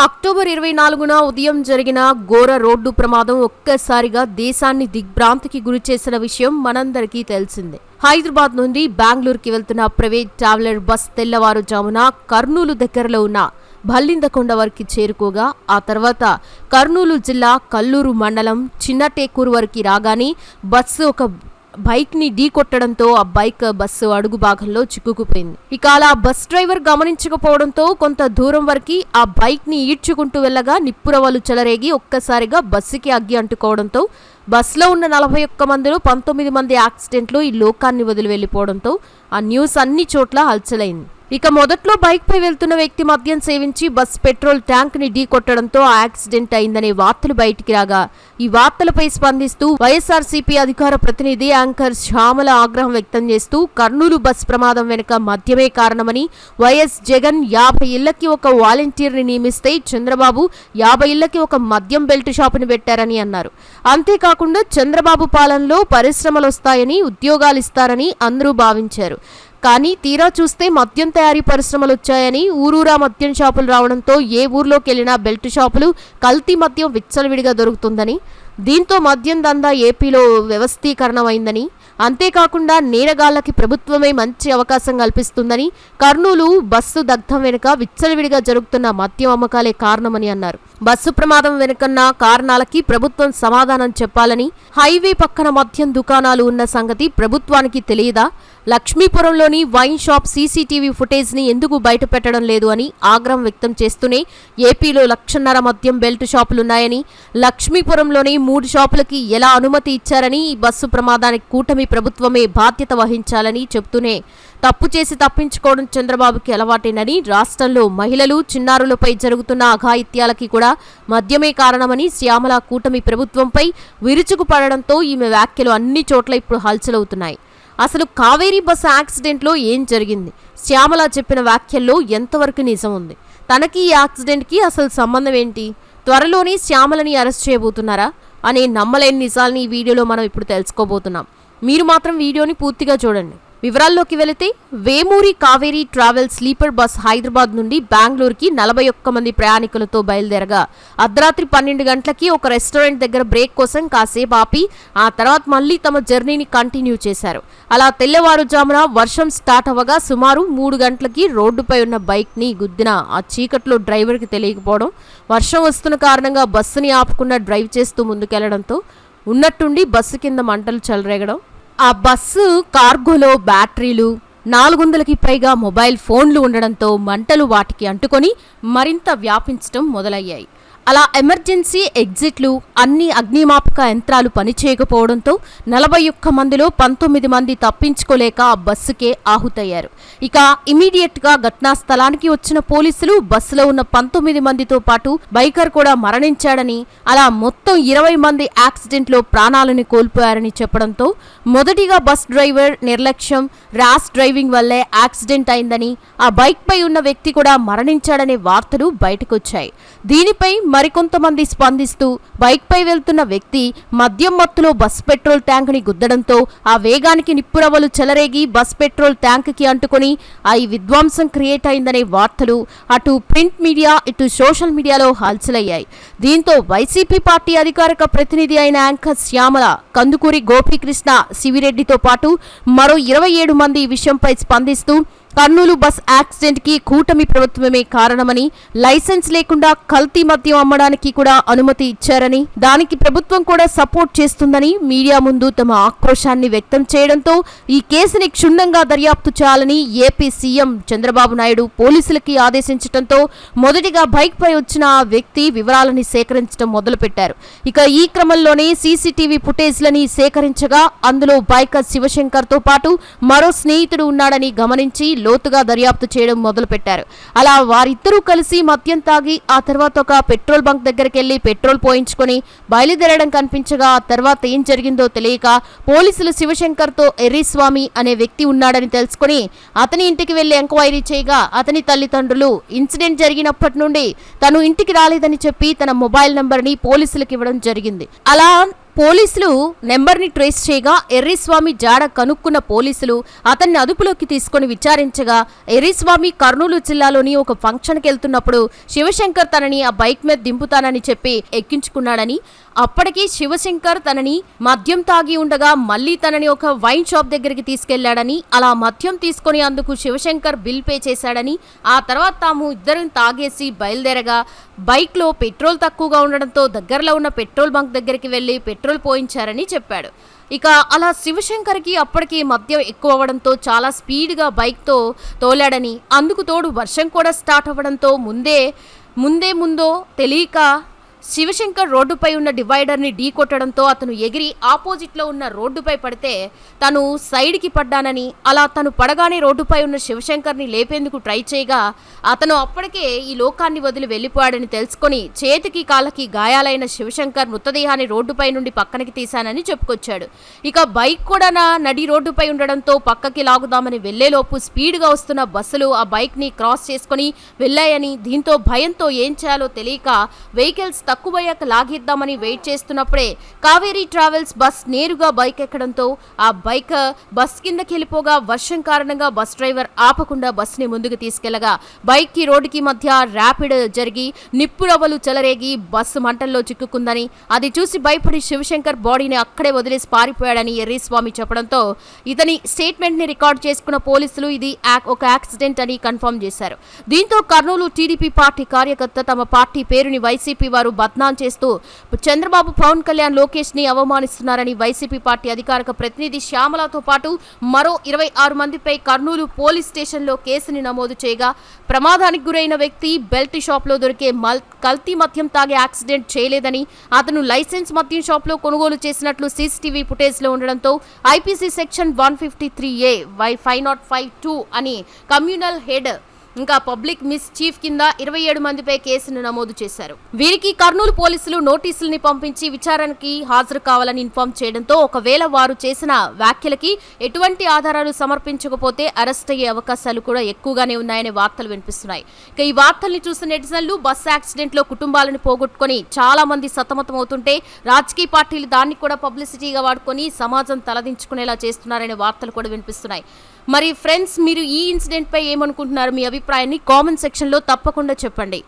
October ఇరవై నాలుగున ఉదయం జరిగిన ఘోర రోడ్డు ప్రమాదం ఒక్కసారిగా దేశాన్ని దిగ్భ్రాంతికి గురి చేసిన విషయం మనందరికీ తెలిసిందే. హైదరాబాద్ నుండి బెంగళూరుకి వెళ్తున్న ప్రైవేట్ ట్రావెలర్ బస్ తెల్లవారుజామున కర్నూలు దగ్గరలో ఉన్న భల్లిందకొండ వరకు చేరుకోగా ఆ తర్వాత కర్నూలు జిల్లా కల్లూరు మండలం చిన్నటేకూరు వరకు రాగానే బస్సు ఒక బైక్ని ఢీ కొట్టడంతో ఆ బైక్ బస్సు అడుగు భాగంలో చిక్కుకుపోయింది. ఇక అలా బస్ డ్రైవర్ గమనించకపోవడంతో కొంత దూరం వరకు ఆ బైక్ని ఈడ్చుకుంటూ వెళ్ళగా నిప్పురవలు చెలరేగి ఒక్కసారిగా బస్సుకి అగ్గి అంటుకోవడంతో బస్సులో ఉన్న నలభై ఒక్క మందిలో పంతొమ్మిది మంది యాక్సిడెంట్లు ఈ లోకాన్ని వదిలి వెళ్ళిపోవడంతో ఆ న్యూస్ అన్ని చోట్ల హల్చలైంది. ఇక మొదట్లో బైక్పై వెళ్తున్న వ్యక్తి మద్యం సేవించి బస్ పెట్రోల్ ట్యాంక్ని ఢీకొట్టడంతో ఢీ కొట్టడంతో యాక్సిడెంట్ అయిందనే వార్తలు బయటికి రాగా ఈ వార్తలపై స్పందిస్తూ వైఎస్ఆర్సీపీ అధికార ప్రతినిధి యాంకర్ శ్యామల ఆగ్రహం వ్యక్తం చేస్తూ కర్నూలు బస్ ప్రమాదం వెనుక మద్యమే కారణమని వైఎస్ జగన్ యాభై ఇళ్ళకి ఒక వాలంటీర్ని నియమిస్తే చంద్రబాబు యాభై ఇళ్ళకి ఒక మద్యం బెల్ట్ షాపుని పెట్టారని అన్నారు. అంతేకాకుండా చంద్రబాబు పాలనలో పరిశ్రమలు వస్తాయని ఉద్యోగాలు ఇస్తారని అందరూ భావించారు. కానీ తీరా చూస్తే మద్యం తయారీ పరిశ్రమలు వచ్చాయని ఊరూరా మద్యం షాపులు రావడంతో ఏ ఊర్లోకి వెళ్ళినా బెల్ట్ షాపులు కల్తీ మద్యం విచ్చలవిడిగా దొరుకుతుందని దీంతో మద్యం దందా ఏపీలో వ్యవస్థీకరణమైందని అంతేకాకుండా నేరగాళ్ళకి ప్రభుత్వమే మంచి అవకాశం కల్పిస్తుందని కర్నూలు బస్సు దగ్ధం వెనుక విచ్చలవిడిగా జరుగుతున్న మద్యం అమ్మకాలే కారణమని అన్నారు. బస్సు ప్రమాదం వెనుకన్న కారణాలకి ప్రభుత్వం సమాధానం చెప్పాలని హైవే పక్కన మద్యం దుకాణాలు ఉన్న సంగతి ప్రభుత్వానికి తెలియదా? లక్ష్మీపురంలోని వైన్ షాప్ సీసీటీవీ ఫుటేజ్ని ఎందుకు బయటపెట్టడం లేదు అని ఆగ్రహం వ్యక్తం చేస్తూనే ఏపీలో లక్షన్నర మద్యం బెల్ట్ షాపులున్నాయని లక్ష్మీపురంలోని మూడు షాపులకి ఎలా అనుమతి ఇచ్చారని ఈ బస్సు ప్రమాదానికి కూటమి ప్రభుత్వమే బాధ్యత వహించాలని చెబుతూనే తప్పు చేసి తప్పించుకోవడం చంద్రబాబుకి అలవాటేనని రాష్ట్రంలో మహిళలు చిన్నారులపై జరుగుతున్న అఘాయిత్యాలకి కూడా మద్యమే కారణమని శ్యామల కూటమి ప్రభుత్వంపై విరుచుకుపడడంతో ఈమె వ్యాఖ్యలు అన్ని చోట్ల ఇప్పుడు హల్చలవుతున్నాయి. అసలు కావేరీ బస్సు యాక్సిడెంట్లో ఏం జరిగింది? శ్యామల చెప్పిన వ్యాఖ్యల్లో ఎంతవరకు నిజం ఉంది? తనకి ఈ యాక్సిడెంట్కి అసలు సంబంధం ఏంటి? త్వరలోనే శ్యామలని అరెస్ట్ చేయబోతున్నారా? అనే నమ్మలేని నిజాలని ఈ వీడియోలో మనం ఇప్పుడు తెలుసుకోబోతున్నాం. మీరు మాత్రం వీడియోని పూర్తిగా చూడండి. వివరాల్లోకి వెళితే Vemuri Kaveri travel sleeper bus Hyderabad నుండి బెంగళూరుకి నలభై ఒక్క మంది ప్రయాణికులతో బయలుదేరగా. అర్ధరాత్రి పన్నెండు గంటలకి ఒక రెస్టారెంట్ దగ్గర బ్రేక్ కోసం కాసేపు ఆపి ఆ తర్వాత మళ్ళీ తమ జర్నీని కంటిన్యూ చేశారు. అలా తెల్లవారుజామున వర్షం స్టార్ట్ అవ్వగా సుమారు మూడు గంటలకి రోడ్డుపై ఉన్న బైక్ని గుద్దిన ఆ చీకట్లో డ్రైవర్కి తెలియకపోవడం వర్షం వస్తున్న కారణంగా బస్సుని ఆపుకున్న డ్రైవ్ చేస్తూ ముందుకెళ్ళడంతో ఉన్నట్టుండి బస్సు కింద మంటలు చెలరేగడం ఆ బస్సు కార్గోలో బ్యాటరీలు నాలుగు వందలకి పైగా మొబైల్ ఫోన్లు ఉండడంతో మంటలు వాటికి అంటుకొని మరింత వ్యాపించడం మొదలయ్యాయి. అలా ఎమర్జెన్సీ ఎగ్జిట్లు అన్ని అగ్నిమాపక యంత్రాలు పనిచేయకపోవడంతో నలభై ఒక్క మందిలో పంతొమ్మిది మంది తప్పించుకోలేక బస్సుకే ఆహుతయ్యారు. ఇక ఇమీడియట్గా ఘటనా స్థలానికి వచ్చిన పోలీసులు బస్సులో ఉన్న పంతొమ్మిది మందితో పాటు బైకర్ కూడా మరణించాడని అలా మొత్తం ఇరవై మంది యాక్సిడెంట్లో ప్రాణాలను కోల్పోయారని చెప్పడంతో మొదటిగా బస్ డ్రైవర్ నిర్లక్ష్యం ర్యాష్ డ్రైవింగ్ వల్లే యాక్సిడెంట్ అయిందని ఆ బైక్పై ఉన్న వ్యక్తి కూడా మరణించాడనే వార్తలు బయటకొచ్చాయి. దీనిపై మరికొంతమంది స్పందిస్తూ బైక్పై వెళ్తున్న వ్యక్తి మద్యం మత్తులో బస్ పెట్రోల్ ట్యాంకుని గుద్దడంతో ఆ వేగానికి నిప్పురవ్వలు చెలరేగి బస్ పెట్రోల్ ట్యాంక్కి అంటుకొని ఆ విధ్వంసం క్రియేట్ అయిందనే వార్తలు అటు ప్రింట్ మీడియా ఇటు సోషల్ మీడియాలో హల్చలయ్యాయి. దీంతో వైసీపీ పార్టీ అధికారిక ప్రతినిధి అయిన యాంకర్ శ్యామల కందుకూరి గోపీకృష్ణ శివిరెడ్డితో పాటు మరో ఇరవై ఏడు మంది ఈ విషయంపై స్పందిస్తూ కర్నూలు బస్ యాక్సిడెంట్కి కూటమి ప్రభుత్వమే కారణమని లైసెన్స్ లేకుండా కల్తీ మద్యం అమ్మడానికి కూడా అనుమతి ఇచ్చారని దానికి ప్రభుత్వం కూడా సపోర్ట్ చేస్తుందని మీడియా ముందు తమ ఆక్రోశాన్ని వ్యక్తం చేయడంతో ఈ కేసుని క్షుణ్ణంగా దర్యాప్తు చేయాలని ఏపీ సీఎం చంద్రబాబు నాయుడు పోలీసులకి ఆదేశించడంతో మొదటిగా బైక్ పై వచ్చిన ఆ వ్యక్తి వివరాలని సేకరించడం మొదలుపెట్టారు. ఇక ఈ క్రమంలోనే సీసీటీవీ ఫుటేజ్లని సేకరించగా అందులో బైకర్ శివశంకర్తో పాటు మరో స్నేహితుడు ఉన్నాడని గమనించి లోతుగా దర్యాప్తు చేయడం మొదలుపెట్టారు. అలా వారిద్దరూ కలిసి మద్యం తాగి ఆ తర్వాత ఒక పెట్రోల్ బంక్ దగ్గరికి వెళ్ళి పెట్రోల్ పోయించుకొని బయలుదేరడం కనిపించగా ఆ తర్వాత ఏం జరిగిందో తెలియక పోలీసులు శివశంకర్తో ఎర్రిస్వామి అనే వ్యక్తి ఉన్నాడని తెలుసుకుని అతని ఇంటికి వెళ్ళి ఎంక్వైరీ చేయగా అతని తల్లిదండ్రులు ఇన్సిడెంట్ జరిగినప్పటి నుండి తను ఇంటికి రాలేదని చెప్పి తన మొబైల్ నంబర్ని పోలీసులకు ఇవ్వడం జరిగింది. అలా పోలీసులు నెంబర్ని ట్రేస్ చేయగా ఎర్రిస్వామి జాడ కనుక్కున్న పోలీసులు అతన్ని అదుపులోకి తీసుకొని విచారించగా ఎర్రిస్వామి కర్నూలు జిల్లాలోని ఒక ఫంక్షన్కి వెళ్తున్నప్పుడు శివశంకర్ తనని ఆ బైక్ మీద దింపుతానని చెప్పి ఎక్కించుకున్నాడని అప్పటికి శివశంకర్ తనని మద్యం తాగి ఉండగా మళ్ళీ తనని ఒక వైన్ షాప్ దగ్గరికి తీసుకెళ్ళాడని అలా మద్యం తీసుకుని అందుకు శివశంకర్ బిల్ పే చేశాడని ఆ తర్వాత తాము ఇద్దరం తాగేసి బయలుదేరగా బైక్లో పెట్రోల్ తక్కువగా ఉండడంతో దగ్గరలో ఉన్న పెట్రోల్ బంక్ దగ్గరికి వెళ్ళి పెట్రోల్ పోయించారని చెప్పాడు. ఇక అలా శివశంకర్కి అప్పటికి మద్యం ఎక్కువ అవ్వడంతో చాలా స్పీడ్గా బైక్తో తోలాడని అందుకు తోడు వర్షం కూడా స్టార్ట్ అవ్వడంతో ముందే ముందే ముందో తెలియక శివశంకర్ రోడ్డుపై ఉన్న డివైడర్ని ఢీ కొట్టడంతో అతను ఎగిరి ఆపోజిట్లో ఉన్న రోడ్డుపై పడితే తను సైడ్కి పడ్డానని అలా తను పడగానే రోడ్డుపై ఉన్న శివశంకర్ని లేపేందుకు ట్రై చేయగా అతను అప్పటికే ఈ లోకాన్ని వదిలి వెళ్ళిపోయాడని తెలుసుకొని చేతికి కాళ్ళకి గాయాలైన శివశంకర్ మృతదేహాన్ని రోడ్డుపై నుండి పక్కనకి తీశానని చెప్పుకొచ్చాడు. ఇక బైక్ కూడా నా నడి రోడ్డుపై ఉండడంతో పక్కకి లాగుదామని వెళ్ళేలోపు స్పీడ్గా వస్తున్న బస్సులు ఆ బైక్ని క్రాస్ చేసుకొని వెళ్ళాయని దీంతో భయంతో ఏం చేయాలో తెలియక వెహికల్స్ తక్కువయ్యాక లాగిద్దామని వెయిట్ చేస్తున్నప్పుడే కావేరీ ట్రావెల్స్ బస్ నేరుగా బైక్ ఎక్కడంతో ఆ బైక్ బస్ కిందకి వెళ్ళిపోగా వర్షం కారణంగా బస్ డ్రైవర్ ఆపకుండా బస్ని ముందుకు తీసుకెళ్ళగా. బైక్కి రోడ్డుకి మధ్య ర్యాపిడ్ జరిగి నిప్పురవ్వలు చెలరేగి బస్సు మంటల్లో చిక్కుకుందని అది చూసి భయపడి శివశంకర్ బాడీని అక్కడే వదిలేసి పారిపోయాడని ఎర్రీస్వామి చెప్పడంతో ఇతని స్టేట్మెంట్ని రికార్డ్ చేసుకున్న పోలీసులు ఇది ఒక యాక్సిడెంట్ అని కన్ఫర్మ్ చేశారు. దీంతో కర్నూలు టీడీపీ పార్టీ కార్యకర్త తమ పార్టీ పేరుని వైసీపీ వారు బద్నాం చేస్తూ చంద్రబాబు పవన్ కళ్యాణ్ లోకేష్ని అవమానిస్తున్నారని వైసీపీ పార్టీ అధికారిక ప్రతినిధి శ్యామలతో పాటు మరో ఇరవై ఆరు మందిపై కర్నూలు పోలీస్ స్టేషన్లో కేసుని నమోదు చేయగా ప్రమాదానికి గురైన వ్యక్తి బెల్ట్ షాప్లో దొరికే మల్ కల్తీ మద్యం తాగే యాక్సిడెంట్ చేయలేదని అతను లైసెన్స్ మద్యం షాప్లో కొనుగోలు చేసినట్లు సీసీటీవీ ఫుటేజ్లో ఉండడంతో IPC section one fifty three A Y five nought five two అని కమ్యూనల్ హెడ్ ఇంకా పబ్లిక్ మిస్ చీఫ్ కింద ఇరవై ఏడు మందిపై కేసును నమోదు చేశారు. వీరికి కర్నూలు పోలీసులు నోటీసుల్ని పంపించి విచారణకి హాజరు కావాలని ఇన్ఫార్మ్ చేయడంతో ఒకవేళ వారు చేసిన వ్యాఖ్యలకి ఎటువంటి ఆధారాలు సమర్పించకపోతే అరెస్ట్ అయ్యే అవకాశాలు కూడా ఎక్కువగానే ఉన్నాయనే వార్తలు వినిపిస్తున్నాయి. ఇక ఈ వార్తల్ని చూసిన నెటిజన్లు బస్ యాక్సిడెంట్లో కుటుంబాలను పోగొట్టుకొని చాలా మంది సతమతం అవుతుంటే రాజకీయ పార్టీలు దాన్ని కూడా పబ్లిసిటీగా వాడుకొని సమాజం తలదించుకునేలా చేస్తున్నారనే వార్తలు కూడా వినిపిస్తున్నాయి. మరి ఫ్రెండ్స్ మీరు ఈ ఇన్సిడెంట్ పై ఏమనుకుంటున్నారు? మీ అభిప్రాయాన్ని కామెంట్ సెక్షన్లో తప్పకుండా చెప్పండి.